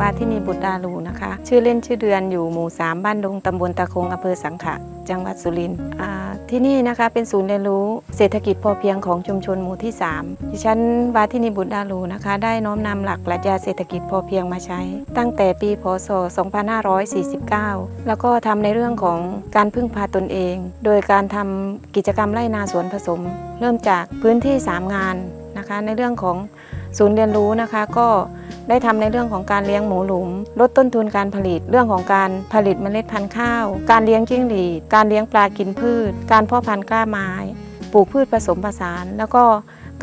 วาทินีบุตรดาลูนะคะ ชื่อเล่นชื่อเดือนอยู่หมู่ 3 บ้านดงตำบลตะคงอำเภอสังขะจังหวัดสุรินทร์ที่นี่นะคะเป็นศูนย์เรียนรู้เศรษฐกิจพอเพียงของชุมชนหมู่ที่ 3 ดิฉันวาทินีบุตรดาลูนะคะ ได้น้อมนำหลักปรัชญาเศรษฐกิจพอเพียงมาใช้ ตั้งแต่ปีพศ 2549 แล้วก็ทำในเรื่องของการพึ่งพาตนเอง โดยการทำกิจกรรมไร่นาสวนผสม เริ่มจากพื้นที่ 3 งานนะคะ ในเรื่องของศูนย์เรียนรู้นะคะก็ ได้ทำในเรื่องของการเลี้ยงหมูหลุม ลดต้นทุนการผลิต เรื่องของการผลิตเมล็ดพันธุ์ข้าว การเลี้ยงจิ้งหรีด การเลี้ยงปลากินพืช การเพาะพันธุ์กล้าไม้ ปลูกพืชผสมผสาน แล้วก็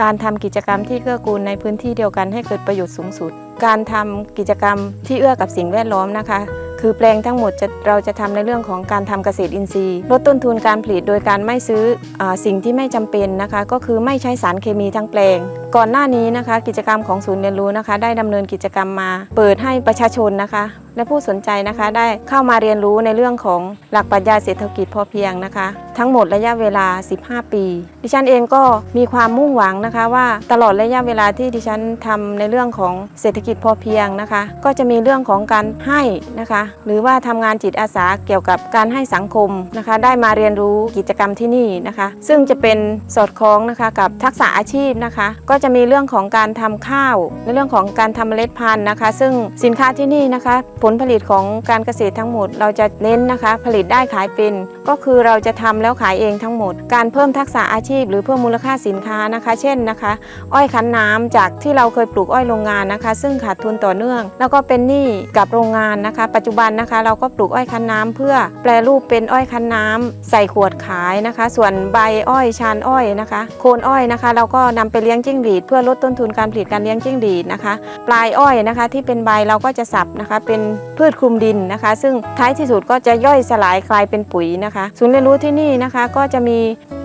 การทำกิจกรรมที่เกื้อกูลในพื้นที่เดียวกันให้เกิดประโยชน์สูงสุด การทำกิจกรรมที่เอื้อกับสิ่งแวดล้อมนะคะ คือแปลงทั้งหมดจะเราจะทำในเรื่องของการทำเกษตรอินทรีย์ ลดต้นทุนการผลิตโดยการไม่ซื้ออสิ่งที่ไม่จำเป็นนะคะ ก็คือไม่ใช้สารเคมีทั้งแปลง ก่อนหน้านี้นะคะกิจกรรมของศูนย์เรียนรู้นะคะ ได้ดำเนินกิจกรรมมา เปิดให้ประชาชนนะคะ และผู้สนใจนะคะได้เข้ามาเรียนรู้ในเรื่องของหลักปรัชญาเศรษฐกิจพอเพียงนะคะ ทั้งหมดระยะเวลา 15 ปี ดิฉันเองก็มีความมุ่งหวังนะคะ ว่าตลอดระยะเวลาที่ดิฉันทำในเรื่องของเศรษฐกิจพอเพียงนะคะ ก็จะมีเรื่องของการให้นะคะ หรือว่าทำงานจิตอาสาเกี่ยวกับการให้สังคมนะคะ ได้มาเรียนรู้กิจกรรมที่นี่นะคะ ซึ่งจะเป็นสอดคล้องนะคะกับทักษะอาชีพนะคะ ก็จะมีเรื่องของการทำข้าวในเรื่องของการทำเมล็ดพันธุ์นะคะ ซึ่งสินค้าที่นี่นะคะ ผลผลิตของการเกษตรทั้งหมด เราจะเน้นนะคะ ผลิตได้ขายเป็น ก็คือเราจะทำแล้วขายเองทั้งหมด การเพิ่มทักษะอาชีพ หรือเพิ่มมูลค่าสินค้านะคะ เช่นนะคะ อ้อยคั้นน้ำจากที่เราเคยปลูกอ้อยโรงงานนะคะ ซึ่งขาดทุนต่อเนื่อง แล้วก็เป็นหนี้กับโรงงานนะคะ ปัจจุบันนะคะ เราก็ปลูกอ้อยคั้นน้ำเพื่อแปรรูปเป็นอ้อยคั้นน้ำใส่ขวดขายนะคะ ส่วนใบอ้อยชานอ้อยนะคะ โคนอ้อยนะคะ เราก็นำไปเลี้ยงจิ้งหรีดเพื่อลดต้นทุนการผลิตการเลี้ยงจิ้งหรีดนะคะ ปลายอ้อยนะคะ ที่เป็นใบเราก็จะสับนะคะ เป็นพืชคลุมดินนะคะ ซึ่งท้ายที่สุดก็จะย่อยสลายกลายเป็นปุ๋ยนะคะ ศูนย์เรียนรู้ที่นี่นะคะก็จะมี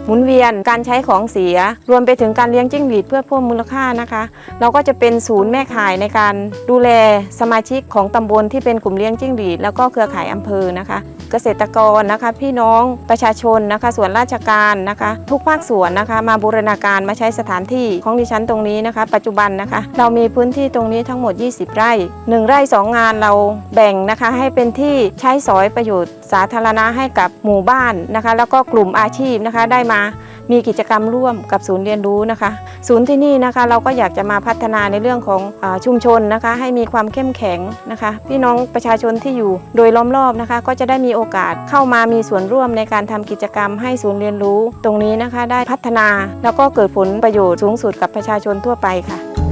หมุนเวียนการใช้ของเสีย รวมไปถึงการเลี้ยงจิ้งหรีดเพื่อเพิ่มมูลค่านะคะ เราก็จะเป็นศูนย์แม่ข่ายในการดูแลสมาชิกของตำบลที่เป็นกลุ่มเลี้ยงจิ้งหรีดแล้วก็เครือข่ายอำเภอนะคะ เกษตรกรนะคะ พี่น้องประชาชนนะคะ ส่วนราชการนะคะ ทุกภาคส่วนนะคะ มาบูรณาการมาใช้สถานที่ของดิฉันตรงนี้นะคะ ปัจจุบันนะคะ เรามีพื้นที่ตรงนี้ทั้งหมด 20 ไร่ 1 ไร่ 2 งานเราแบ่งนะคะให้เป็นที่ใช้สอยประโยชน์สาธารณะให้กับหมู่บ้านนะคะ แล้วก็กลุ่มอาชีพนะคะได้มามีกิจกรรมร่วมกับศูนย์เรียนรู้นะคะ ศูนย์ที่นี่นะคะเราก็อยากจะมาพัฒนาในเรื่องของอชุมชนนะคะ ให้มีความเข้มแข็งนะคะ พี่น้องประชาชนที่อยู่โดยล้อมรอบนะคะ ก็จะได้มีโอกาสเข้ามามีส่วนร่วมในการทำกิจกรรมให้ศูนย์เรียนรู้ ตรงนี้นะคะได้พัฒนาแล้วก็เกิดผลประโยชน์สูงสุดกับประชาชนทั่วไปค่ะ